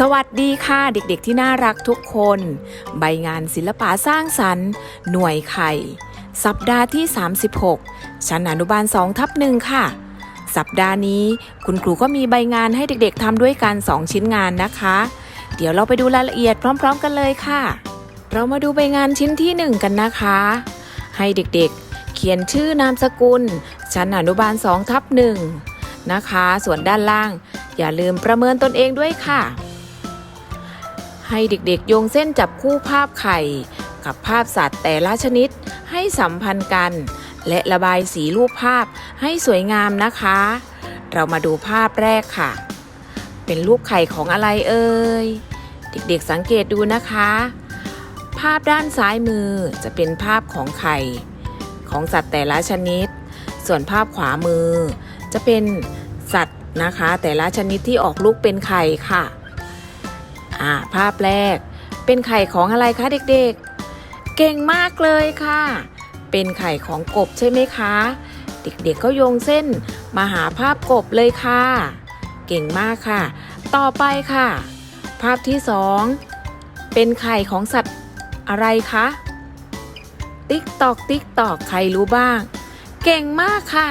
สวัสดีค่ะเด็กๆที่น่ารักทุกคน ใบงานศิลปะสร้างสรรค์ หน่วยไข่ สัปดาห์ที่ 36 ชั้นอนุบาล2ทับหนึ่งค่ะ สัปดาห์นี้คุณครูก็มีใบงานให้เด็กๆทำด้วยกัน 2 ชิ้นงานนะคะ เดี๋ยวเราไปดูรายละเอียดพร้อม ๆ กันเลยค่ะ เรามาดูใบงานชิ้นที่ 1 กันนะคะ ให้เด็กๆ เขียนชื่อนามสกุล ชั้นอนุบาล2ทับหนึ่งนะคะ ส่วนด้านล่าง อย่าลืมประเมินตนเองด้วยค่ะ ให้เด็กๆโยงเส้นจับคู่ภาพไข่ กับภาพสัตว์แต่ละชนิดให้สัมพันธ์กัน และระบายสีรูปภาพให้สวยงามนะคะ เรามาดูภาพแรกค่ะ เป็นรูปไข่ของอะไรเอ่ยเด็กๆสังเกตดูนะคะ ภาพด้านซ้ายมือจะเป็นภาพของไข่ ของสัตว์แต่ละชนิด ส่วนภาพขวามือ จะเป็นสัตว์นะคะ แต่ละชนิดที่ออกลูกเป็นไข่ค่ะ อ่าภาพแรก เป็นไข่ของอะไรคะเด็กๆ เก่งมากเลยค่ะ เป็นไข่ของกบใช่ไหมคะ เด็กๆก็โยงเส้นมาหาภาพกบเลยค่ะ เก่งมากค่ะ ต่อไปค่ะ ภาพที่สองเป็นไข่ของสัตว์อะไรคะติ๊กตอกติ๊กตอกใครรู้บ้าง เก่งมากค่ะ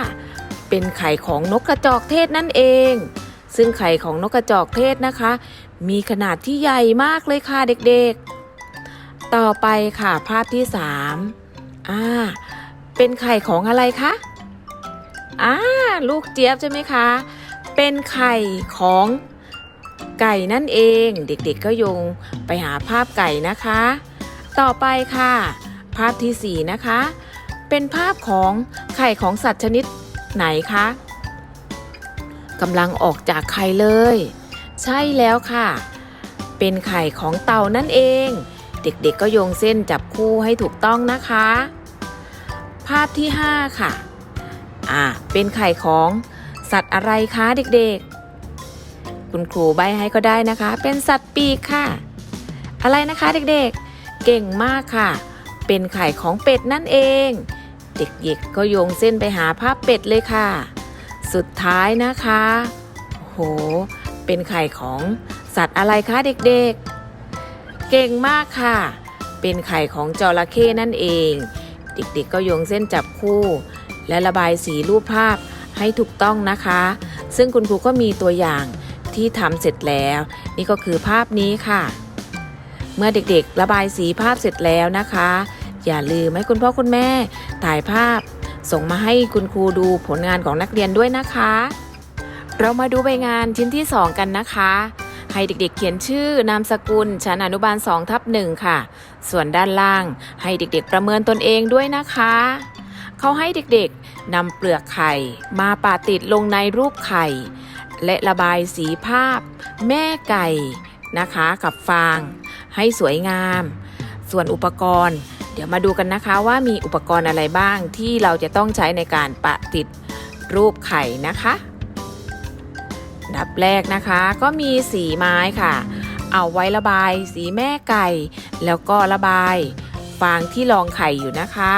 เป็นไข่ของนกกระจอกเทศนั่นเอง ซึ่งไข่ของนกกระจอกเทศนะคะ มีขนาดที่ใหญ่มากเลยค่ะเด็กๆ ต่อไปค่ะภาพที่สามอ่า เป็นไข่ของอะไรคะอ่าลูกเจี๊ยบใช่ไหมคะ เป็นไข่ของไก่นั่นเอง เด็กๆก็โยงไปหาภาพไก่นะคะ ต่อไปค่ะ ภาพที่สี่นะคะ เป็นภาพของไข่ของสัตว์ชนิดไหนคะกำลังออกจากไข่เลย ใช่แล้วค่ะ เป็นไข่ของเต่านั่นเอง เด็กๆก็โยงเส้นจับคู่ให้ถูกต้องนะคะ ภาพที่ 5 ค่ะ อ่า เป็นไข่ของสัตว์อะไรคะเด็กๆ คุณครูใบให้ก็ได้นะคะ เป็นสัตว์ปีกค่ะ อะไรนะคะเด็กๆ เก่งมากค่ะ เป็นไข่ของเป็ดนั่นเอง เด็กๆ ก็โยงเส้นไปหาภาพเป็ดเลยค่ะ สุดท้ายนะคะโอ้โห เป็นไข่ของสัตว์อะไรคะเด็กๆ เก่งมากค่ะ เป็นไข่ของจระเข้นั่นเอง เด็กๆก็โยงเส้นจับคู่ และระบายสีรูปภาพให้ถูกต้องนะคะ ซึ่งคุณครูก็มีตัวอย่างที่ทำเสร็จแล้ว นี่ก็คือภาพนี้ค่ะ เมื่อเด็กๆ ระบายสีภาพเสร็จแล้วนะคะ อย่าลืมให้คุณพ่อคุณแม่ถ่ายภาพ ส่งมาให้คุณครูดูผลงานของนักเรียนด้วยนะคะ เรามาดูใบงานชิ้นที่ 2 กันนะคะ ให้เด็กๆเขียนชื่อนามสกุล ชั้นอนุบาล2ทับ1ค่ะ ส่วนด้านล่างให้เด็กๆประเมินตนเองด้วยนะคะ เขาให้เด็กๆนำเปลือกไข่ มาปาติดลงในรูปไข่ และระบายสีภาพ แม่ไก่นะคะ กับฟาง ให้สวยงาม ส่วนอุปกรณ์ เดี๋ยวมาดูกันนะคะว่ามีอุปกรณ์อะไรบ้างที่เราจะต้องใช้ในการปะติดรูปไข่นะคะ ดับแรกนะคะก็มีสีไม้ค่ะ เอาไว้ระบายสีแม่ไก่ แล้วก็ระบายฟางที่รองไข่อยู่นะคะ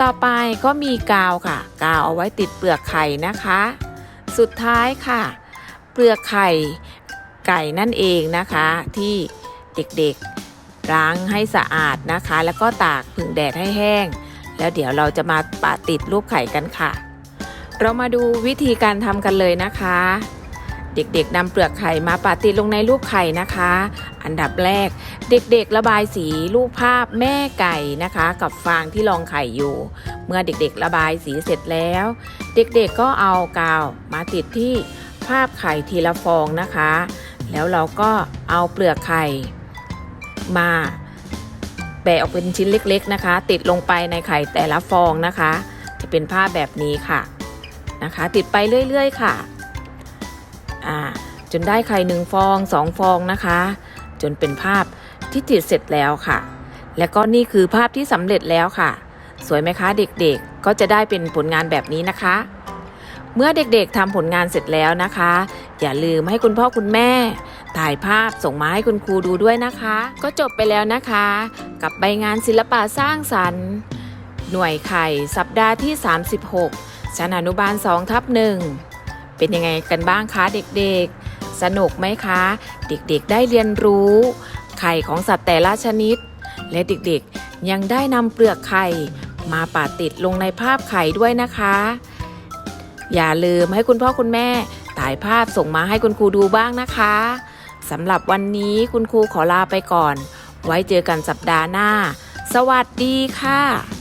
ต่อไปก็มีกาวค่ะ กาวเอาไว้ติดเปลือกไข่นะคะ สุดท้ายค่ะ เปลือกไข่ไก่นั่นเองนะคะ ที่เด็กๆล้างให้สะอาดนะคะ แล้วก็ตากผึ่งแดดให้แห้ง แล้วเดี๋ยวเราจะมาปะติดรูปไข่กันค่ะ เรามาดูวิธีการทำกันเลยนะคะ เด็กๆนำเปลือกไข่มาปาติดลงในรูปไข่นะคะ อันดับแรก เด็กๆระบายสีรูปภาพแม่ไก่นะคะ กับฟางที่รองไข่อยู่ เมื่อเด็กๆระบายสีเสร็จแล้ว เด็กๆก็เอากาวมาติดที่ภาพไข่ทีละฟองนะคะ แล้วเราก็เอาเปลือกไข่มาแบะออกเป็นชิ้นเล็ก ๆนะคะ ติดลงไปในไข่แต่ละฟองนะคะ จะเป็นภาพแบบนี้ค่ะนะคะ ติดไปเรื่อย ๆ ค่ะ อ่าจนได้ไข่หนึ่งฟองสองฟองนะคะ จนเป็นภาพที่ติดเสร็จแล้วค่ะ และก็นี่คือภาพที่สำเร็จแล้วค่ะ สวยไหมคะเด็กๆก็จะได้เป็นผลงานแบบนี้นะคะ เมื่อเด็กๆทำผลงานเสร็จแล้วนะคะ อย่าลืมให้คุณพ่อคุณแม่ ถ่ายภาพส่งมาให้คุณครูดูด้วยนะคะ ก็จบไปแล้วนะคะ กับใบงานศิลปะสร้างสรรค์ หน่วยไข่สัปดาห์ที่ 36ชั้นอนุบาล2ทับหนึ่ง เป็นยังไงกันบ้างคะเด็กๆ สนุกไหมคะ เด็กๆได้เรียนรู้ไข่ของสัตว์แต่ละชนิด และเด็กๆยังได้นำเปลือกไข่มาปาดติดลงในภาพไข่ด้วยนะคะ อย่าลืมให้คุณพ่อคุณแม่ถ่ายภาพส่งมาให้คุณครูดูบ้างนะคะสำหรับวันนี้คุณครูขอลาไปก่อน ไว้เจอกันสัปดาห์หน้า สวัสดีค่ะ